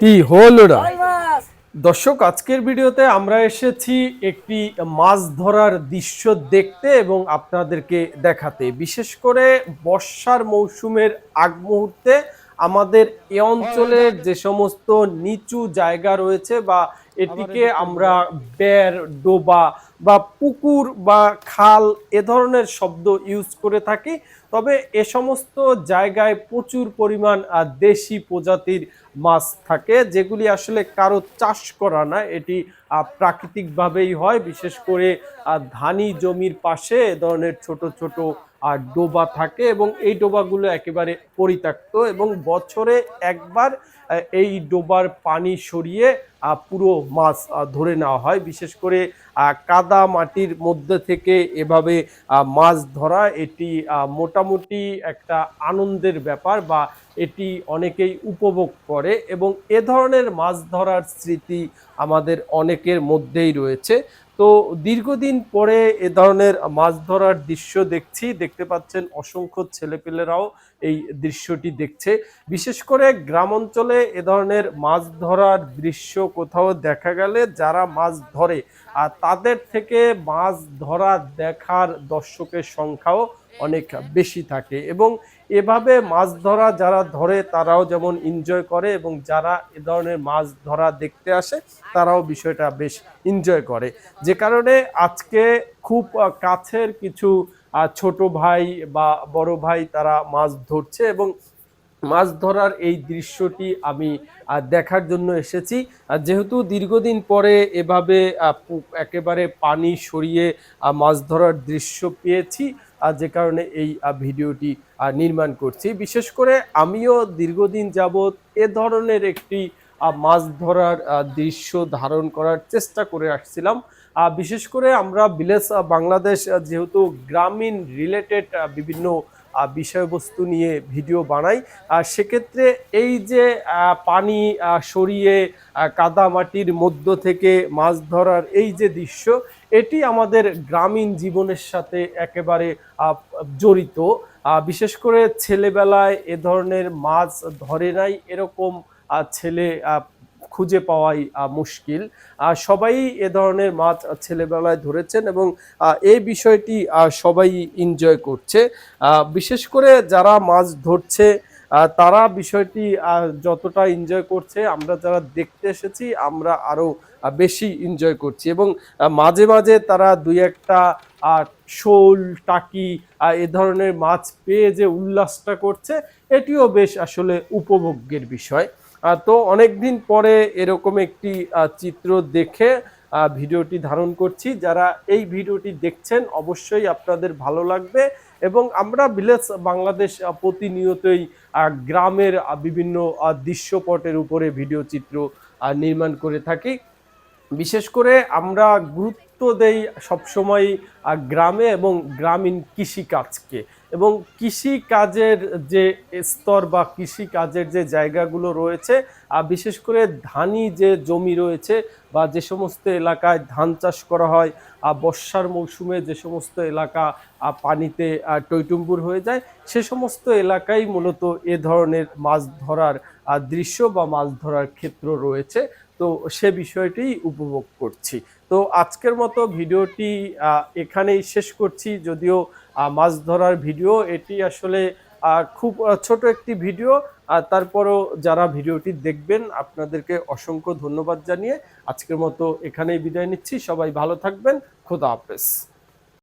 কি হলো রে? দর্শক, আজকের ভিডিওতে আমরা এসেছি একটি মাছ ধরার দৃশ্য দেখতে এবং আপনাদেরকে দেখাতে। বিশেষ করে বর্ষার মৌসুমের আগ মুহূর্তে আমাদের এ অঞ্চলের যে সমস্ত নিচু জায়গা রয়েছে বা এটিকে আমরা বের, ডোবা বা পুকুর বা খাল এ ধরনের শব্দ ইউজ করে থাকি। তবে এ সমস্ত জায়গায় প্রচুর পরিমাণ দেশি প্রজাতির মাছ থাকে, যেগুলি আসলে কারও চাষ করা না। এটি প্রাকৃতিকভাবেই হয়। বিশেষ করে ধানি জমির পাশে এ ধরনের ছোট ছোট আহ, ডোবা থাকে এবং এই ডোবাগুলো একেবারে পরিত্যক্ত এবং বছরে একবার এই ডোবার পানি সরিয়ে পুরো মাছ ধরে নেওয়া হয়। বিশেষ করে কাদা মাটির মধ্যে থেকে এভাবে মাছ ধরা এটি মোটামুটি একটা আনন্দের ব্যাপার বা এটি অনেকেই উপভোগ করে এবং এ ধরনের মাছ ধরার স্মৃতি আমাদের অনেকের মধ্যেই রয়েছে। তো দীর্ঘদিন পরে এ ধরনের মাছ ধরার দৃশ্য দেখছি, দেখতে পাচ্ছেন অসংখ্য ছেলেপেলেরাও এই দৃশ্যটি দেখছে। বিশেষ করে গ্রাম অঞ্চলে এ ধরনের মাছ ধরার দৃশ্য কোথাও দেখা গেলে যারা মাছ ধরে, আর তাদের থেকে মাছ ধরা দেখার দর্শকের সংখ্যাও অনেক বেশি থাকে এবং এভাবে মাছ ধরা যারা ধরে তারাও যেমন এনজয় করে এবং যারা এ ধরনের মাছ ধরা দেখতে আসে তারাও বিষয়টা বেশ এনজয় করে। যে কারণে আজকে খুব কাছের কিছু ছোট ভাই বা বড় ভাই তারা মাছ ধরছে এবং মাছ ধরার এই দৃশ্যটি আমি দেখার জন্য এসেছি। যেহেতু দীর্ঘদিন পরে এভাবে একেবারে পানি সরিয়ে মাছ ধরার দৃশ্য পেয়েছি যে কারণে এই ভিডিওটি নির্মাণ করছি। বিশেষ করে আমিও দীর্ঘদিন যাবৎ এ ধরনের একটি মাছ ধরার দৃশ্য ধারণ করার চেষ্টা করে আসছিলাম। বিশেষ করে আমরা বিলেস বাংলাদেশ যেহেতু গ্রামীণ রিলেটেড বিভিন্ন বিষয়বস্তু নিয়ে ভিডিও বানাই। আর সেক্ষেত্রে এই যে পানি সরিয়ে আহ, কাদা মাটির মধ্য থেকে মাছ ধরার এই যে দৃশ্য এটি আমাদের গ্রামীণ জীবনের সাথে একেবারে জড়িত। বিশেষ করে ছেলেবেলায় এ ধরনের মাছ ধরে নাই এরকম ছেলে খুঁজে পাওয়াই মুশকিল। সবাই এ ধরনের মাছ ছেলেবেলায় ধরেছেন এবং এই বিষয়টি সবাই এনজয় করছে। বিশেষ করে যারা মাছ ধরছে তারা বিষয়টি যতটা এনজয় করছে আমরা যারা দেখতে এসেছি আমরা আরও আহ, বেশি এনজয় করছি এবং মাঝে মাঝে তারা দুই একটা শোল টাকি এ ধরনের মাছ পেয়ে যে উল্লাসটা করছে এটিও বেশ আসলে উপভোগ্যের বিষয়। তো অনেকদিন পরে এরকম একটি চিত্র দেখে ভিডিওটি ধারণ করছি। যারা এই ভিডিওটি দেখছেন, অবশ্যই আপনাদের ভালো লাগবে এবং আমরা ভিলেজ বাংলাদেশ প্রতিনিয়তই গ্রামের বিভিন্ন দৃশ্যপটের উপরে ভিডিও চিত্র নির্মাণ করে থাকি। বিশেষ করে আমরা গুরুত্ব দেই সবসময় গ্রামে এবং গ্রামীণ কৃষিকাজকে। এবং কৃষি কাজের যে স্তর বা কৃষি কাজের যে জায়গাগুলো রয়েছে আর বিশেষ করে ধানি যে জমি রয়েছে বা যে সমস্ত এলাকায় ধান চাষ করা হয় আর বর্ষার মৌসুমে যে সমস্ত এলাকা পানিতে আহ, টইটুম্বুর হয়ে যায় সে সমস্ত এলাকায় মূলত এ ধরনের মাছ ধরার দৃশ্য বা মাছ ধরার ক্ষেত্র রয়েছে। তো সে বিষয়টি উপভোগ করছি। তো আজকের মতো ভিডিওটি এখানেই শেষ করছি। যদিও মাছ ধরার ভিডিও, এটি আসলে খুব ছোট একটি ভিডিও। আর তারপরও যারা ভিডিওটি দেখবেন, আপনাদেরকে অসংখ্য ধন্যবাদ জানিয়ে আজকের মতো এখানেই বিদায় নিচ্ছি। সবাই ভালো থাকবেন। খোদা হাফেজ।